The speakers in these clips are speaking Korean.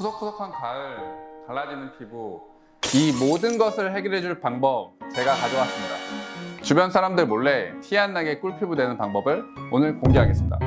푸석푸석한 가을, 갈라지는 피부, 이 모든 것을 해결해 줄 방법 제가 가져왔습니다. 주변 사람들 몰래 티 안 나게 꿀피부 되는 방법을 오늘 공개하겠습니다.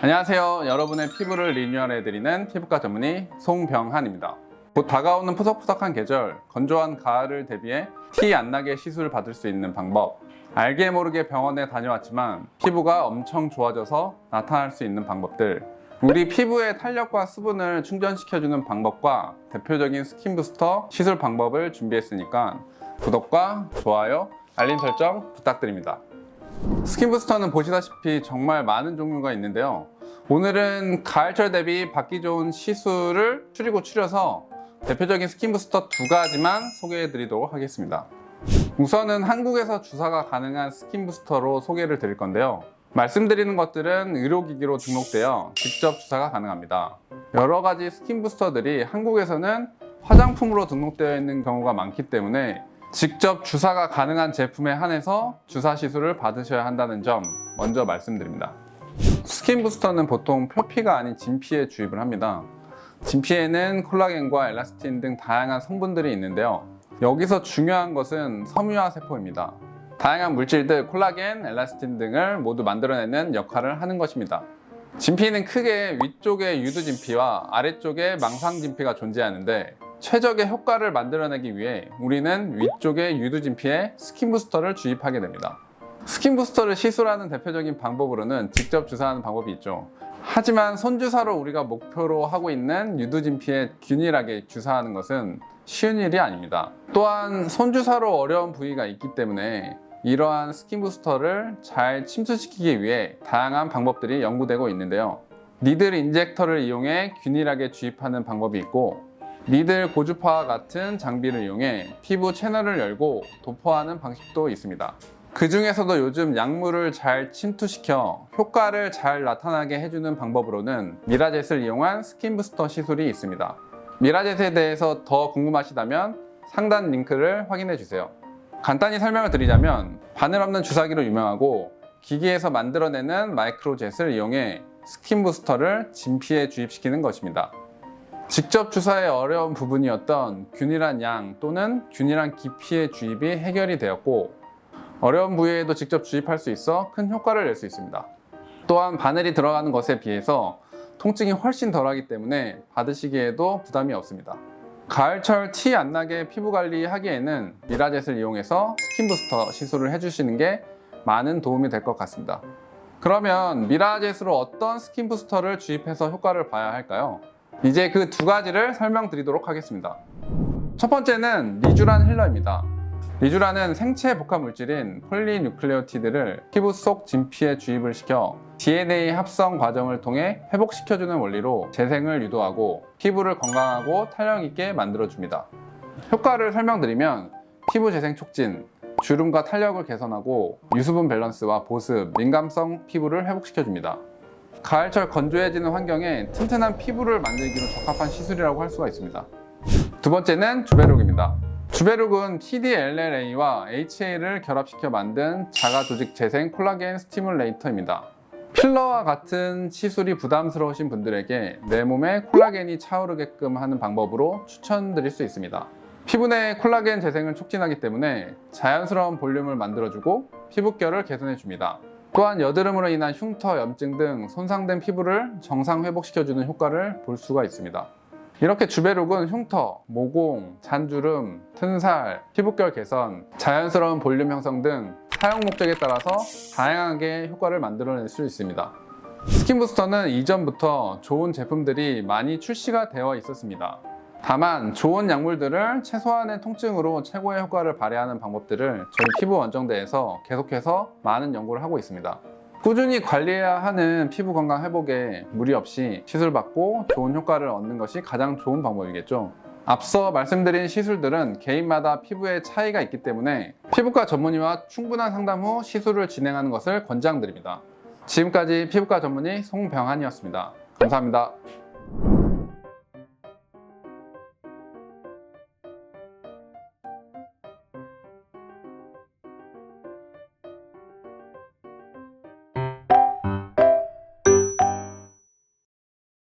안녕하세요. 여러분의 피부를 리뉴얼해 드리는 피부과 전문의 송병한입니다. 곧 다가오는 푸석푸석한 계절, 건조한 가을을 대비해 티 안 나게 시술 받을 수 있는 방법, 알게 모르게 병원에 다녀왔지만 피부가 엄청 좋아져서 나타날 수 있는 방법들, 우리 피부의 탄력과 수분을 충전시켜주는 방법과 대표적인 스킨 부스터 시술 방법을 준비했으니까 구독과 좋아요, 알림 설정 부탁드립니다. 스킨 부스터는 보시다시피 정말 많은 종류가 있는데요. 오늘은 가을철 대비 받기 좋은 시술을 추리고 추려서 대표적인 스킨 부스터 두 가지만 소개해 드리도록 하겠습니다. 우선은 한국에서 주사가 가능한 스킨 부스터로 소개를 드릴 건데요. 말씀드리는 것들은 의료기기로 등록되어 직접 주사가 가능합니다. 여러 가지 스킨 부스터들이 한국에서는 화장품으로 등록되어 있는 경우가 많기 때문에 직접 주사가 가능한 제품에 한해서 주사 시술을 받으셔야 한다는 점 먼저 말씀드립니다. 스킨 부스터는 보통 표피가 아닌 진피에 주입을 합니다. 진피에는 콜라겐과 엘라스틴 등 다양한 성분들이 있는데요. 여기서 중요한 것은 섬유화 세포입니다. 다양한 물질들, 콜라겐, 엘라스틴 등을 모두 만들어내는 역할을 하는 것입니다. 진피는 크게 위쪽에 유두진피와 아래쪽에 망상진피가 존재하는데 최적의 효과를 만들어내기 위해 우리는 위쪽의 유두진피에 스킨 부스터를 주입하게 됩니다. 스킨 부스터를 시술하는 대표적인 방법으로는 직접 주사하는 방법이 있죠. 하지만 손주사로 우리가 목표로 하고 있는 유두진피에 균일하게 주사하는 것은 쉬운 일이 아닙니다. 또한 손주사로 어려운 부위가 있기 때문에 이러한 스킨 부스터를 잘 침투시키기 위해 다양한 방법들이 연구되고 있는데요. 니들 인젝터를 이용해 균일하게 주입하는 방법이 있고 니들 고주파와 같은 장비를 이용해 피부 채널을 열고 도포하는 방식도 있습니다. 그 중에서도 요즘 약물을 잘 침투시켜 효과를 잘 나타나게 해주는 방법으로는 미라젯을 이용한 스킨 부스터 시술이 있습니다. 미라젯에 대해서 더 궁금하시다면 상단 링크를 확인해 주세요. 간단히 설명을 드리자면 바늘 없는 주사기로 유명하고 기기에서 만들어내는 마이크로젯을 이용해 스킨 부스터를 진피에 주입시키는 것입니다. 직접 주사에 어려운 부분이었던 균일한 양 또는 균일한 깊이의 주입이 해결이 되었고 어려운 부위에도 직접 주입할 수 있어 큰 효과를 낼 수 있습니다. 또한 바늘이 들어가는 것에 비해서 통증이 훨씬 덜하기 때문에 받으시기에도 부담이 없습니다. 가을철 티 안 나게 피부 관리하기에는 미라젯을 이용해서 스킨 부스터 시술을 해주시는 게 많은 도움이 될 것 같습니다. 그러면 미라젯으로 어떤 스킨 부스터를 주입해서 효과를 봐야 할까요? 이제 그 두 가지를 설명드리도록 하겠습니다. 첫 번째는 리쥬란 힐러입니다. 리쥬란은 생체 복합 물질인 폴리뉴클레오티드를 피부 속 진피에 주입을 시켜 DNA 합성 과정을 통해 회복시켜주는 원리로 재생을 유도하고 피부를 건강하고 탄력 있게 만들어줍니다. 효과를 설명드리면 피부 재생 촉진, 주름과 탄력을 개선하고 유수분 밸런스와 보습, 민감성 피부를 회복시켜줍니다. 가을철 건조해지는 환경에 튼튼한 피부를 만들기로 적합한 시술이라고 할 수가 있습니다. 두 번째는 주베룩입니다. 주베룩은 TDLLA와 HA를 결합시켜 만든 자가 조직 재생 콜라겐 스티뮬레이터입니다. 필러와 같은 시술이 부담스러우신 분들에게 내 몸에 콜라겐이 차오르게끔 하는 방법으로 추천드릴 수 있습니다. 피부 내 콜라겐 재생을 촉진하기 때문에 자연스러운 볼륨을 만들어주고 피부결을 개선해줍니다. 또한 여드름으로 인한 흉터, 염증 등 손상된 피부를 정상 회복시켜주는 효과를 볼 수가 있습니다. 이렇게 주베룩은 흉터, 모공, 잔주름, 튼살, 피부결 개선, 자연스러운 볼륨 형성 등 사용 목적에 따라서 다양하게 효과를 만들어낼 수 있습니다. 스킨 부스터는 이전부터 좋은 제품들이 많이 출시가 되어 있었습니다. 다만 좋은 약물들을 최소한의 통증으로 최고의 효과를 발휘하는 방법들을 저희 피부 원정대에서 계속해서 많은 연구를 하고 있습니다. 꾸준히 관리해야 하는 피부 건강 회복에 무리 없이 시술받고 좋은 효과를 얻는 것이 가장 좋은 방법이겠죠. 앞서 말씀드린 시술들은 개인마다 피부에 차이가 있기 때문에 피부과 전문의와 충분한 상담 후 시술을 진행하는 것을 권장드립니다. 지금까지 피부과 전문의 송병한이었습니다. 감사합니다.